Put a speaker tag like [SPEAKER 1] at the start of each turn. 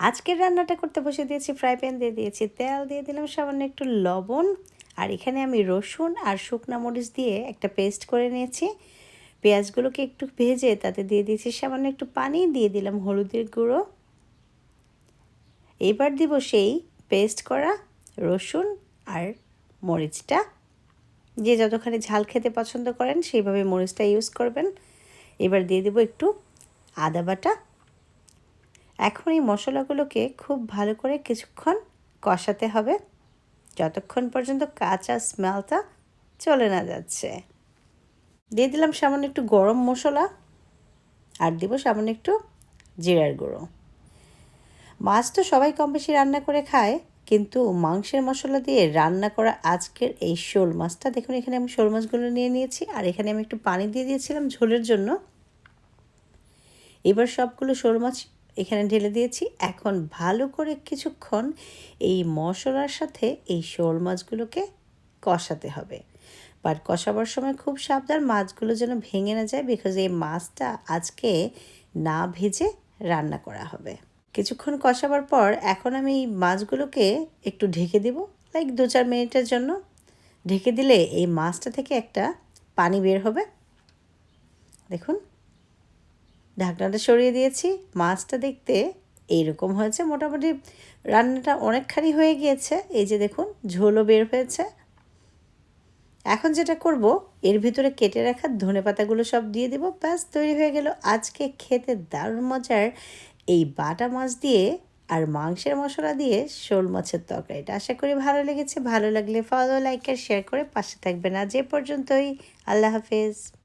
[SPEAKER 1] আজকের রান্নাটা করতে বসে দিয়েছি ফ্রাই প্যান দিয়ে দিয়েছি, তেল দিয়ে দিলাম, সামান্য একটু লবণ, আর এখানে আমি রসুন আর শুকনা মরিচ দিয়ে একটা পেস্ট করে নিয়েছি। পেঁয়াজগুলোকে একটু ভেজে তাতে দিয়ে দিয়েছি, সামান্য একটু পানি, দিয়ে দিলাম হলুদের গুঁড়ো। এবার দিব সেই পেস্ট করা রসুন আর মরিচটা। যে যতখানি ঝাল খেতে পছন্দ করেন, সেইভাবে মরিচটা ইউজ করবেন। এবার দিয়ে দেবো একটু আদা বাটা। এখন এই মশলাগুলোকে খুব ভালো করে কিছুক্ষণ কষাতে হবে। যতক্ষণ পর্যন্ত কাঁচা স্মেলটা চলে না যাচ্ছে। দিয়ে দিলাম সামান্য একটু গরম মশলা আর দিব সামান্য একটু জিরার গুঁড়ো। মাছ তো সবাই কম বেশি রান্না করে খায়, কিন্তু মাংসের মশলা দিয়ে রান্না করা আজকের এই শোল মাছটা, দেখুন এখানে আমি শোল মাছগুলো নিয়ে নিয়েছি আর এখানে আমি একটু পানি দিয়ে দিয়েছিলাম ঝোলের জন্য। এবার সবগুলো শোল মাছ এখানে ঢেলে দিয়েছি। এখন ভালো করে কিছুক্ষণ এই মশলার সাথে এই শোল মাছগুলোকে কষাতে হবে। বাট কষাবার সময় খুব সাবধান, মাছগুলো যেন ভেঙে না যায় বিকজ এই মাছটা আজকে না ভেজে রান্না করা হবে। কিছুক্ষণ কষাবার পর এখন আমি এই মাছগুলোকে একটু ঢেকে দিব লাইক দু চার মিনিটের জন্য। ঢেকে দিলে এই মাছটা থেকে একটা পানি বের হবে। দেখুন। ঢাকনাটা সরিয়ে দিয়েছি, মাছটা দেখতে এইরকম হয়েছে। মোটামুটি রান্নাটা অনেকখানি হয়ে গিয়েছে। এই যে দেখুন, ঝোলও বের হয়েছে। এখন যেটা করব, এর ভিতরে কেটে রাখা ধনে পাতাগুলো সব দিয়ে দেবো। ব্যাস, তৈরি হয়ে গেল। আজকে খেতে দারুণ মজার এই বাটা মাছ দিয়ে আর মাংসের মশলা দিয়ে শোল মাছের তরকারিটা। আশা করি ভালো লেগেছে। ভালো লাগলে ফলো লাইক আর শেয়ার করে পাশে থাকবেন। আজ এ পর্যন্তই। আল্লাহ হাফেজ।